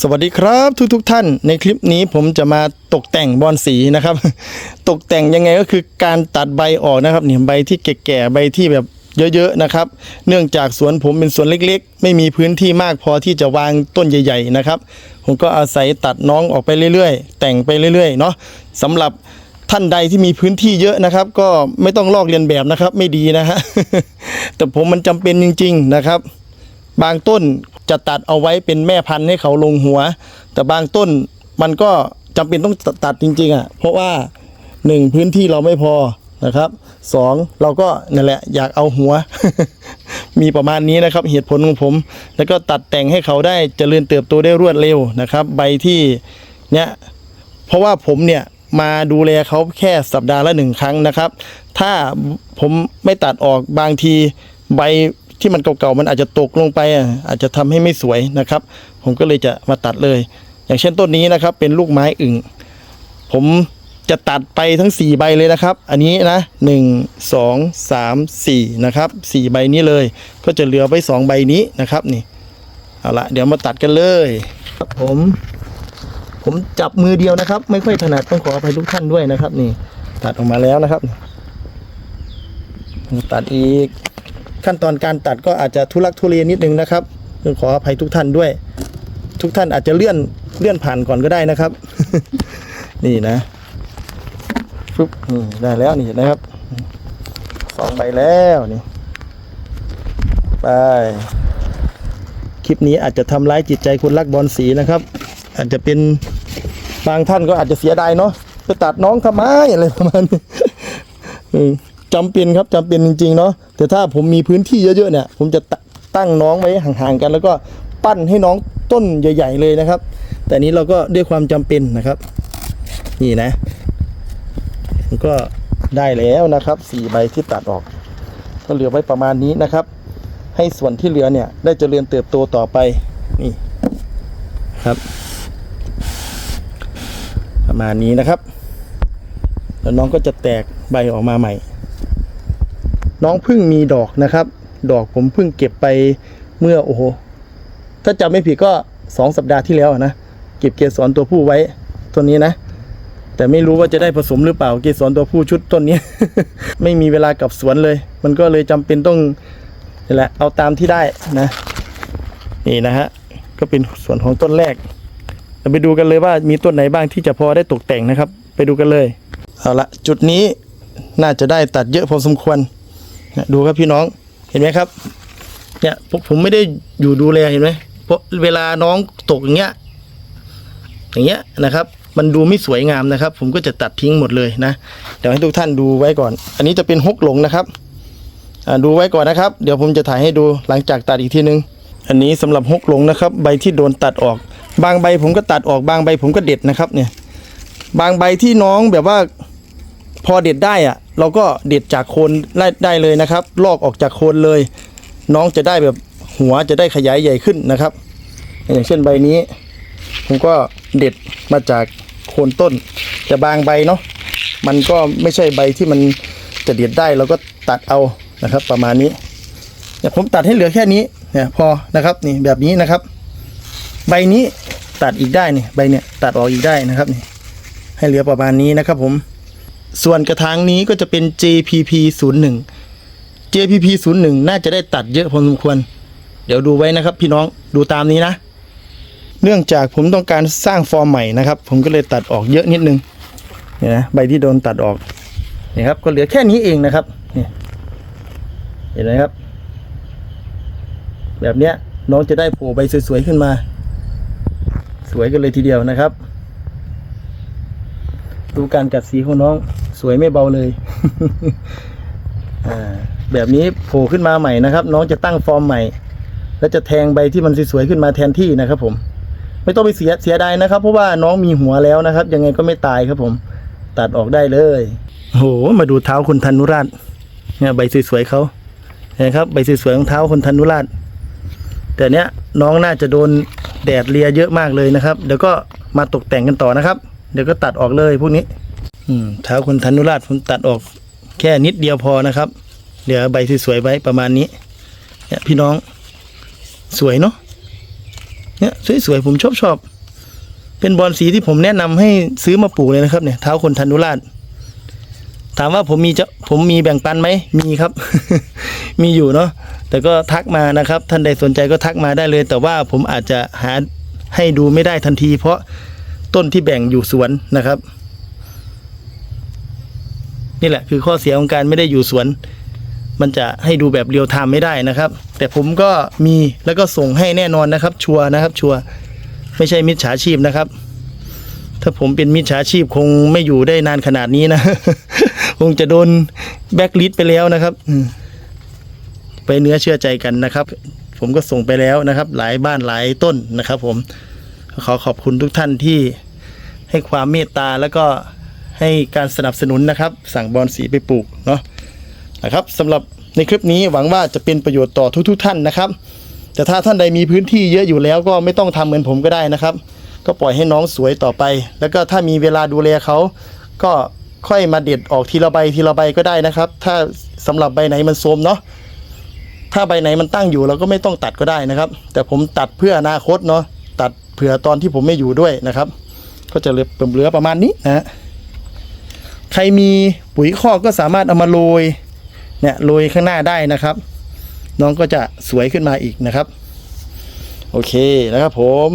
สวัสดีครับทุกทุกท่านในคลิปนี้ผมจะมาตกแต่งบอนสีนะครับ ตกแต่งยังไงก็คือการตัดใบออกนะครับเนี่ยใบที่แก่ๆใบที่แบบเยอะๆนะครับ เนื่องจากสวนผมเป็นสวนเล็กๆ ไม่มีพื้นที่มากพอที่จะวางต้นใหญ่ ๆนะครับ ผมก็อาศัยตัดน้องออกไปเรื่อยๆ แต่งไปเรื่อยๆเนาะสำหรับท่านใดที่มีพื้นที่เยอะนะครับ ก็ไม่ต้องลอกเลียนแบบนะครับไม่ดีนะฮะแต่ผมมันจำเป็นจริง ๆนะครับ บางต้น จะตัดเอาไว้เป็นแม่พันธุ์ให้เขาลงหัว แต่บางต้นมันก็จำเป็นต้องตัดจริงๆอะเพราะว่าหนึ่งพื้นที่เราไม่พอนะครับสองเราก็นั่นแหละอยากเอาหัว มีประมาณนี้นะครับเหตุผลของผม แล้วก็ตัดแต่งให้เขาได้เจริญเติบโตได้รวดเร็วนะครับ ใบที่เนี้ยเพราะว่าผมเนี่ยมาดูแลเขาแค่สัปดาห์ละหนึ่งครั้งนะครับ ถ้าผมไม่ตัดออกบางทีใบ ที่มันเก่าๆมันอาจจะตกลงไปอะอาจจะทำให้ไม่สวยนะครับ ผมก็เลยจะมาตัดเลย อย่างเช่นต้นนี้นะครับ เป็นลูกไม้อึ่งผมจะตัดไปทั้ง 4 ใบเลยนะครับ อันนี้นะ 1 2 3 4 นะครับ 4 ใบนี้เลย ก็จะเหลือไว้ 2 ใบนี้นะครับนี่ เอาละเดี๋ยวมาตัดกันเลย ครับผม ผมจับมือเดียวนะครับ ไม่ค่อยถนัดต้องขออภัยทุกท่านด้วยนะครับ นี่ ตัดออกมาแล้วนะครับ ตัดอีก ขั้นตอนการตัดก็อาจจะทุลักทุเลนิดนึงนะครับขออภัยทุกท่านด้วย ทุกท่านอาจจะเลื่อนเลื่อนผ่านก่อนก็ได้นะครับ นี่นะฟึบนี่ได้แล้วนี่นะครับสองใบแล้วนี่ไปคลิปนี้อาจจะทำร้ายจิตใจคนรักบอลสีนะครับ อาจจะเป็นบางท่านก็อาจจะเสียดายเนาะไปตัดน้องทำไมอะไรประมาณนี้ จำเป็นครับจำเป็นจริงๆเนาะแต่ถ้าผมมีพื้นที่เยอะๆเนี่ย ผมจะตั้งน้องไว้ห่างๆกัน แล้วก็ปั้นให้น้องต้นใหญ่ ๆ เลยนะครับ แต่นี้เราก็ด้วยความจำเป็นนะครับ นี่นะก็ได้แล้วนะครับสี่ใบที่ตัดออก ก็เหลือไว้ประมาณนี้นะครับ ให้ส่วนที่เหลือเนี่ย ได้เจริญเติบโตต่อไปนี่ครับ ประมาณนี้นะครับ แล้วน้องก็จะแตกใบออกมาใหม่ น้องเพิ่งมีดอกนะครับ ดอกผมเพิ่งเก็บไปเมื่อโอ้โหถ้าจำไม่ผิดก็สองสัปดาห์ที่แล้วนะเก็บเกสรตัวผู้ไว้ตัวนี้นะ แต่ไม่รู้ว่าจะได้ผสมหรือเปล่าเกสรตัวผู้ชุดต้นนี้ ไม่มีเวลากลับสวนเลย มันก็เลยจำเป็นต้องนี่แหละเอาตามที่ได้นะ นี่นะฮะก็เป็นส่วนของต้นแรกเราไปดูกันเลยว่ามีต้นไหนบ้างที่จะพอได้ตกแต่งนะครับ ไปดูกันเลยเอาละจุดนี้น่าจะได้ตัดเยอะพอสมควร นี่ยดูครับพี่น้องเห็นไหมครับ เนี่ยพวกผมไม่ได้อยู่ดูแลเห็นไหมเพราะเวลาน้องตกอย่างเงี้ยอย่างเงี้ยนะครับ มันดูไม่สวยงามนะครับ ผมก็จะตัดทิ้งหมดเลยนะเดี๋ยวให้ทุกท่านดูไว้ก่อน อันนี้จะเป็นฮกหลงนะครับดูไว้ก่อนนะครับ เดี๋ยวผมจะถ่ายให้ดูหลังจากตัดอีกทีนึง อันนี้สำหรับฮกหลงนะครับ ใบที่โดนตัดออก บางใบผมก็ตัดออกบางใบผมก็เด็ดนะครับเนี่ย บางใบที่น้องแบบว่า พอเด็ดได้อะเราก็เด็ดจากโคนได้ได้เลยนะครับ ลอกออกจากโคนเลย น้องจะได้แบบหัวจะได้ขยายใหญ่ขึ้นนะครับ อย่างเช่นใบนี้ ผมก็เด็ดมาจากโคนต้นแต่บางใบเนาะมันก็ไม่ใช่ใบที่มันจะเด็ดได้เราก็ตัดเอานะครับ ประมาณนี้เนี่ยผมตัดให้เหลือแค่นี้เนี่ยพอนะครับนี่แบบนี้นะครับ ใบนี้ตัดอีกได้นี่ใบเนี่ยตัดออกอีกได้นะครับนี่ให้เหลือประมาณนี้นะครับผม ส่วนกระถางนี้ก็จะเป็น JPP 0 1 JPP 0 1น่าจะได้ตัดเยอะพอสมควร เดี๋ยวดูไว้นะครับพี่น้องดูตามนี้นะ เนื่องจากผมต้องการสร้างฟอร์มใหม่นะครับ ผมก็เลยตัดออกเยอะนิดนึงเนี่ยนะใบที่โดนตัดออกนี่ครับก็เหลือแค่นี้เองนะครับเนี่เห็นไหมครับ แบบเนี้ยน้องจะได้โผล่ใบสวยๆขึ้นมา สวยกันเลยทีเดียวนะครับ ดูการกัดสีของน้อง วยไม่เบาเลยอ่าแบบนี้โผล่ขึ้นมาใหม่นะครับ น้องจะตั้งฟอร์มใหม่ แล้วจะแทงใบที่มันสวยๆขึ้นมาแทนที่นะครับ ผม ไม่ต้องไปเสียเสียดายนะครับ เพราะว่าน้องมีหัวแล้วนะครับ ยังไงก็ไม่ตายครับผม ตัดออกได้เลยโหมาดูเท้าคุณธนุราชเนี่ยใบสวยๆเขาเห็นะครับใบสวยๆของเท้าคุณธนุราชแต่เนี้ยน้องน่าจะโดนแดดเลียเยอะมากเลยนะครับ เดี๋ยวก็มาตกแต่งกันต่อนะครับ เดี๋ยวก็ตัดออกเลยพวกนี้ อืมเท้าคุณธนุราชผมตัดออกแค่นิดเดียวพอนะครับ เหลือใบสวยๆไว้ประมาณนี้เนี่ยพี่น้องสวยเนาะเนี่ยสวยๆผมชอบชอบเป็นบอลสีที่ผมแนะนำให้ซื้อมาปลูกเลยนะครับเนี่ยเท้าคนทันุราช ถามว่าผมมีจะผมมีแบ่งปันไหมมีครับ มีอยู่เนาะแต่ก็ทักมานะครับ ท่านใดสนใจก็ทักมาได้เลย แต่ว่าผมอาจจะหาให้ดูไม่ได้ทันที เพราะต้นที่แบ่งอยู่สวนนะครับ นี่แหละคือข้อเสียของการไม่ได้อยู่สวน มันจะให้ดูแบบเรียลไทม์ไม่ได้นะครับ แต่ผมก็มีแล้วก็ส่งให้แน่นอนนะครับ ชัวร์นะครับ ชัวร์ไม่ใช่มิจฉาชีพนะครับ ถ้าผมเป็นมิจฉาชีพคงไม่อยู่ได้นานขนาดนี้นะ คงจะโดนแบ็กลิสต์ไปแล้วนะครับไปเนื้อเชื่อใจกันนะครับ ผมก็ส่งไปแล้วนะครับ หลายบ้านหลายต้นนะครับ ผมขอขอบคุณทุกท่านที่ให้ความเมตตาแล้วก็ ให้การสนับสนุนนะครับ สั่งบอลสีไปปลูกเนาะนะครับสำหรับในคลิปนี้หวังว่าจะเป็นประโยชน์ต่อทุกๆทท่านนะครับ แต่ถ้าท่านใดมีพื้นที่เยอะอยู่แล้วก็ไม่ต้องทำเหมือนผมก็ได้นะครับ ก็ปล่อยให้น้องสวยต่อไป แล้วก็ถ้ามีเวลาดูแลเขาก็ค่อยมาเด็ดออกทีละใบทีละใบก็ได้นะครับ ถ้าสำหรับใบไหนมันโทมเนาะถ้าใบไหนมันตั้งอยู่เราก็ไม่ต้องตัดก็ได้นะครับ แต่ผมตัดเพื่ออนาคตเนาะตัดเผื่อตอนที่ผมไม่อยู่ด้วยนะครับ ก็จะเหลือเหลือประมาณนี้นะฮะ ใครมีปุ๋ยคอกก็สามารถเอามาโรยเนี่ยโรยข้างหน้าได้นะครับ น้องก็จะสวยขึ้นมาอีกนะครับ โอเคนะครับผม